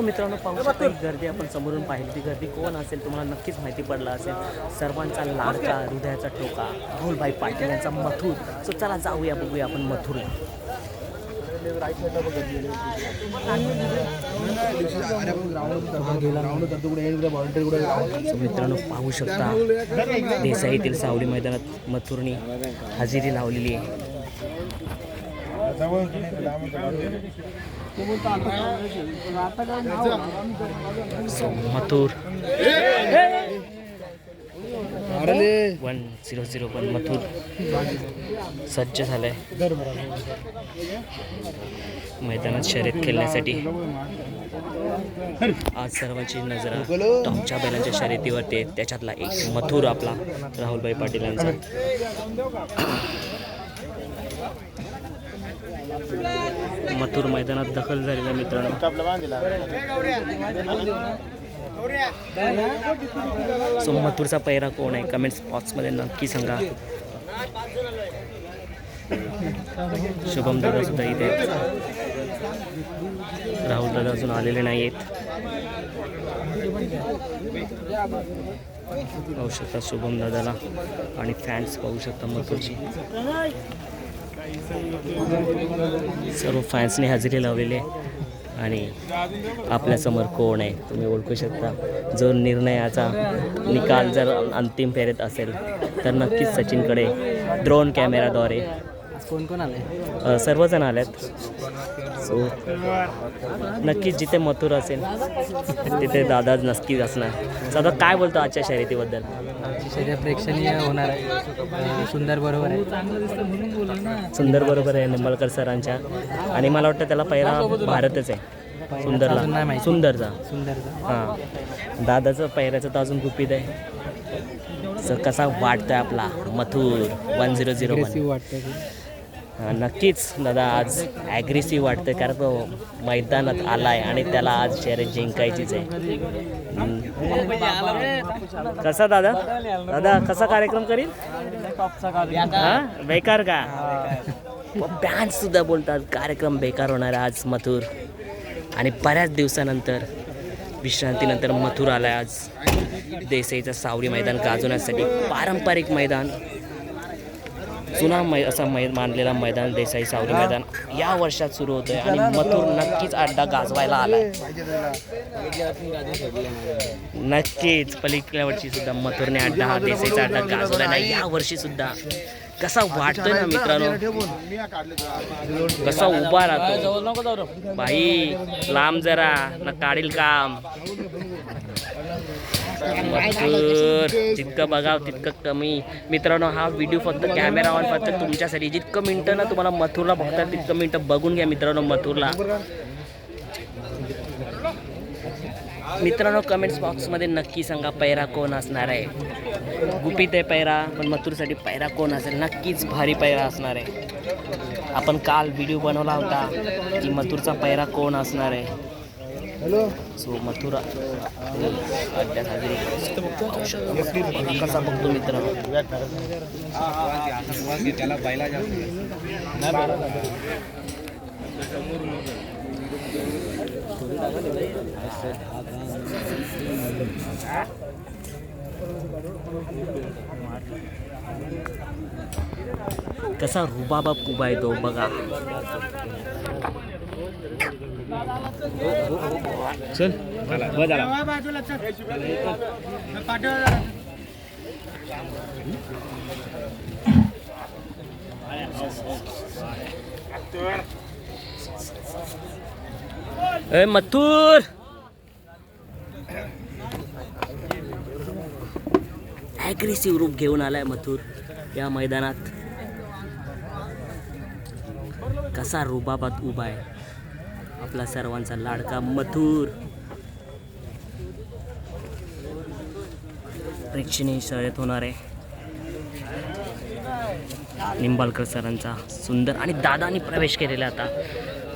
So मित्रांनो पाहू शकता ही गर्दी आपण समोरून पाहिली. ती गर्दी कोण असेल तुम्हाला नक्कीच माहिती पडलं असेल. सर्वांचा लाडका हृदयाचा ठोका राहुलभाई पाटील यांचा मथुर. सो चला जाऊया बघूया आपण मथुरला सो मित्रांनो पाहू शकता देसाईतील सावली मैदानात मथुरनी हजेरी लावलेली आहे. Mathur. One zero zero one Mathur. सज्ज झालंय. मैदानात शर्यत खेळण्यासाठी. आज सर्वांची नजर टॉपच्या बैलांच्या शर्यतीवरती आहे. त्याच्यातला एक मथुर आपला राहुलभाई पाटील यांचा मथुर मैदानात दखल झालेल्या मित्रांनो. सो मथुरचा पैरा कोण आहे? कमेंट्स बॉक्समध्ये नक्की सांगा. शुभम दादा सुद्धा इथे आहेत. राहुल दादा अजून आलेले नाही आहेत पाहू शकता शुभम दादाला आणि फॅन्स पाहू शकता मथुरची. सर्व फॅन्सने हजेरी लावलेली आहे. आणि आपल्यासमोर कोण आहे तुम्ही ओळखू शकता. जो निर्णयाचा निकाल जर अंतिम फेरीत असेल तर नक्कीच सचिनकडे ड्रोन कॅमेराद्वारे कोण कोण आले सर्वजण आलेत. सो नक्कीच जिथे मथुर असेल तिथे दादा नक्कीच असणार. दादा काय बोलतो आजच्या शर्यतीबद्दल? शरीर प्रेक्षणीय होणार आहे. सुंदर बरोबर आहे. सुंदर बरोबर आहे निंबाळकर सरांच्या. आणि मला वाटतं त्याला पहिला भारतच आहे. सुंदरला. सुंदरचा. सुंदर हां. दादाचं पहिऱ्याचं तर अजून गुपित आहे. सर कसा वाटतोय आपला? मथुर. वन झिरो झिरो वाटतं नक्कीच दादा आज ॲग्रेसिव्ह वाटतं कारण तो मैदानात आला आहे आणि त्याला आज शर्यत जिंकायचीच आहे. कसा दादा? दादा कसा कार्यक्रम करील हां? बेकार का? हो, बँड सुद्धा बोलतात कार्यक्रम बेकार होणार आहे आज मथुर. आणि बऱ्याच दिवसानंतर विश्रांतीनंतर मथुर आला आज. देसाईचा सावरी मैदान गाजवण्यासाठी पारंपरिक मैदान. जुना मै असा मै मानलेला मैदान देसाई सावरी मैदान या वर्षात सुरू होतोय आणि मथुर नक्कीच अड्डा गाजवायला आलाय. नक्कीच पलीकडल्या वर्षी सुद्धा मथुरने अड्डा हा देसाईचा अड्डा गाजवला नाही या वर्षी सुद्धा. कसा वाटतोय ना मित्रांनो? कसा उभा राहतो. भाई लांब जरा ना काढील काम. भरपूर जितकं बघाव तितकं कमी. मित्रांनो हा व्हिडिओ फक्त कॅमेरा ऑन फक्त तुमच्यासाठी. जितकं मिनटं ना तुम्हाला मथुरला बघतात तितकं मिनटं बघून घ्या मित्रांनो मथुरला. मित्रांनो कमेंट्स बॉक्समध्ये नक्की सांगा पैरा कोण असणार आहे. गुपित आहे पैरा पण मथुरसाठी पैरा कोण असेल? नक्कीच भारी पैरा असणार आहे. आपण काल व्हिडिओ बनवला होता की मथुरचा पैरा कोण असणार आहे? सो मथुरा अड्ड्यात हजेरी पाहू शकता. कसा बघतो मित्रांनो कसा रुबाबा उभा आहे तो बघा चल बस आला ए मथुर! ॲग्रेसिव्ह रूप घेऊन आलाय मथुर या मैदानात. कसा रुबाबात उभा आहे. आपला सर्वांचा लाडका मथुर. प्रेक्षणीय शर्यत होणार आहे. निंबाळकर सरांचा सुंदर आणि दादानी प्रवेश केलेला आता.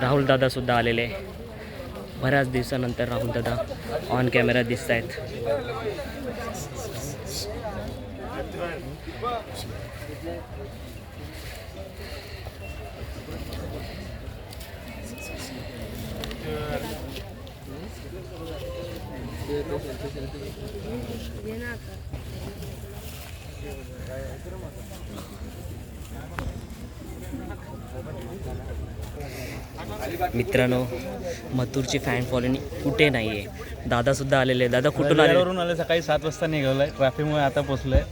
राहुल दादा सुद्धा आलेले. बऱ्याच दिवसानंतर राहुल दादा ऑन कॅमेरा दिसत आहेत. मित्रांनो मथुरची फॅन फॉलोनी कुठे नाही आहे दादासुद्धा आलेले आहे. दादा कुठून आले? वरून आलं सकाळी सात वाजता निघालोय. ट्रॅफिकमुळे आता पोचलोय.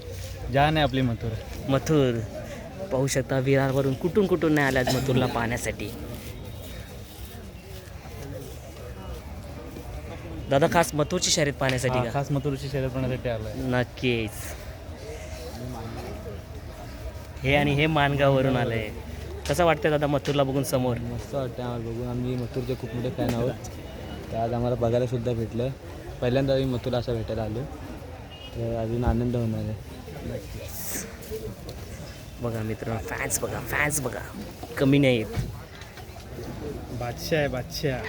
जान आहे आपली मथुर. मथुर. पाहू शकता विरारवरून कुठून कुठून नाही आल्यात मथुरला पाहण्यासाठी. दादा खास मथुरची शर्यत पाहण्यासाठी का? खास मथुरची शर्यत करण्यासाठी आलोय. नक्कीच. हे आणि हे मानगाववरून आलंय. कसं वाटतंय दादा मथुरला बघून समोर? मस्त वाटतं आम्हाला बघून. आम्ही मथुरचे खूप मोठे फॅन आहोत. तर आज आम्हाला बघायला सुद्धा भेटलं. पहिल्यांदा आम्ही मथुरला असं भेटायला आलो. तर अजून आनंद होणार आहे. बघा मित्रांनो फॅन्स बघा फॅन्स बघा. कमी नाही आहेत बादशाह आहे बादशाह.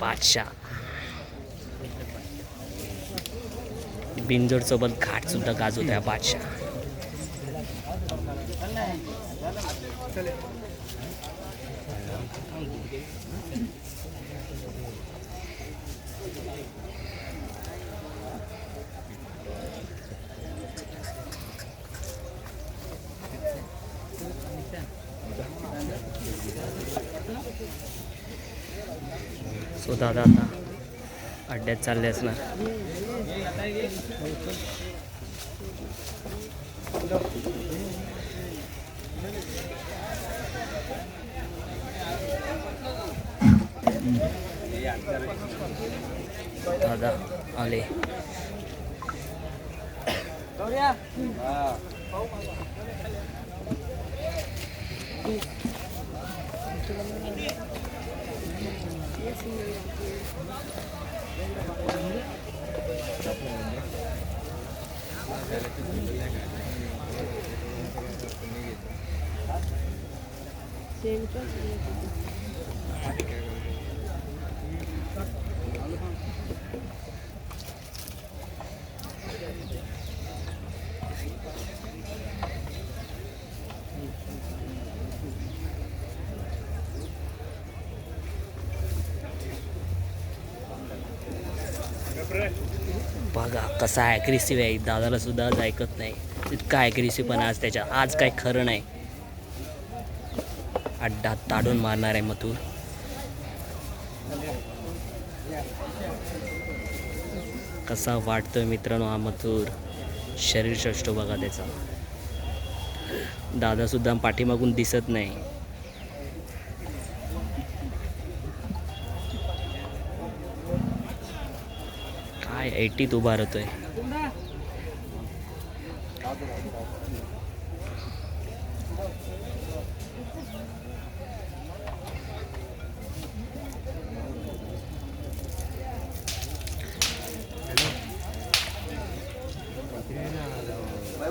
बादशाह. बिंजोडसोबत घाटसुद्धा घाट सुद्धा गाजवत आहे बादशाह. सो दादा आता अड्ड्यात चालले असणार. दादा आले. बघा कसा ॲग्रेसिव्ह आहे. दादाला सुद्धा आज ऐकत नाही. इतका ॲग्रेसिव्ह पण आज त्याच्या आज काय खरं नाही. अड्डा ताडून मारणार आहे मथुर. कसा वाटतोय मित्रांनो हा मथुर? शरीर षष्ट बघा त्याचा. दादासुद्धा पाठीमागून दिसत नाही. काय एटीत उभा राहतोय.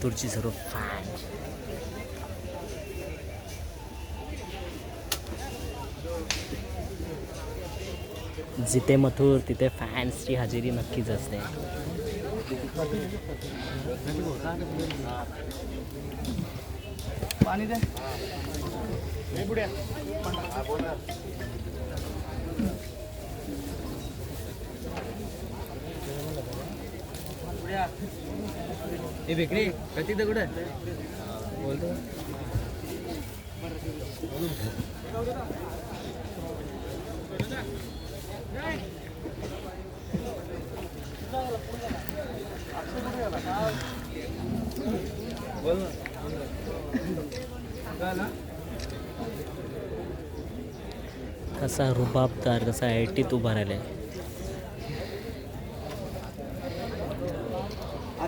मथुरची सर्व फॅन जिथे मथुर तिथे फॅन्सची हजेरी नक्कीच असते. हे बेकरी कधी तर कुठं? बोलतो. कसा रुबाबदार कसा आयटीत उभा आहे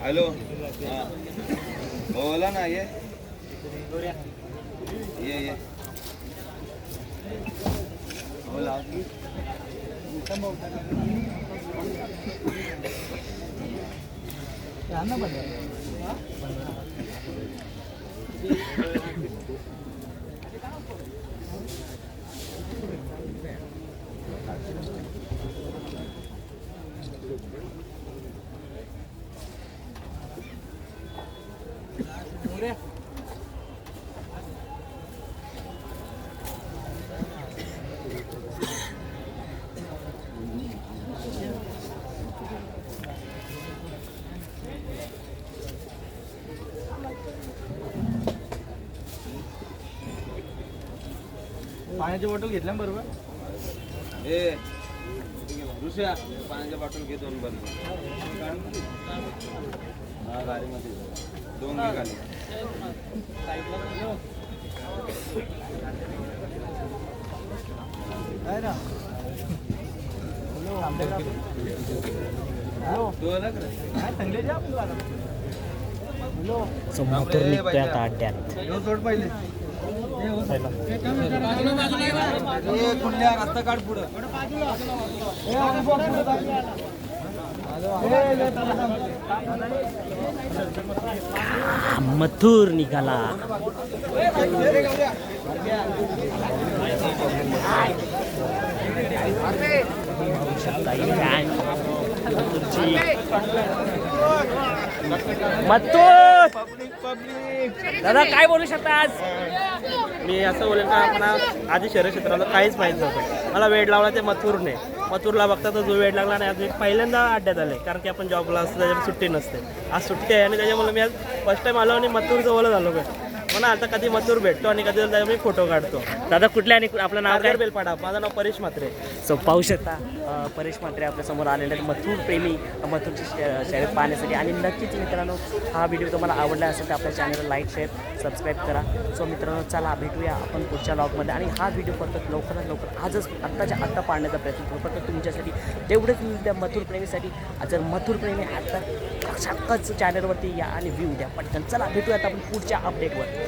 हॅलो. बोला ना ये. ये ये. बोला. पाण्याची बॉटल घेतल्या बरोबर? ए. पाण्याच्या बॉटल घे दोन बंद. हा गाडीमध्ये. दोन घे खाली तू अलग रे. सो मथुर निघतोय आता अड्ड्यात सोड रस्ता काढ पुढं मथुर निघाला. मथुर! दादा काय बोलू शकता आज? मी असं बोलेल का आपण आधी शहर क्षेत्राला काहीच माहीत नव्हतं. मला वेळ लावला ते मथुरने. मथुरला बघता तर जो वेळ लागला नाही आज मी पहिल्यांदा अड्ड्यात आले कारण की आपण जॉबला असतो त्याच्यामुळे सुट्टी नसते. आज सुट्टी आहे आणि त्याच्यामुळे मी आज फर्स्ट टाइम आलो आणि मथुर जवळ झालो काय मला आता कधी मथुर भेटतो आणि कधी त्याचा मी फोटो काढतो. दादा कुठल्या आणि आपलं नाव काय? बेलपाडा. माझं नाव परेश म्हात्रे. सो पाहू शकता परेश म्हात्रे आपल्यासमोर आलेले आहेत. मथुर प्रेमी मथुरची शर्यत पाहण्यासाठी. आणि नक्कीच मित्रांनो हा व्हिडिओ तुम्हाला आवडला असेल तर आपल्या चॅनलला लाईक शेअर सबस्क्राईब करा. सो मित्रांनो चला भेटूया आपण पुढच्या लॉगमध्ये आणि हा व्हिडिओ फक्त लवकरात लवकर आजच आत्ताच्या आत्ता पाडण्याचा प्रयत्न करू. फक्त तुमच्यासाठी तेवढंच मी त्या मथुर प्रेमीसाठी जर मथुर प्रेमी आता सारखंच चॅनलवरती या आणि व्ह्यू द्या. पटकन चला भेटूयात आपण पुढच्या अपडेटवर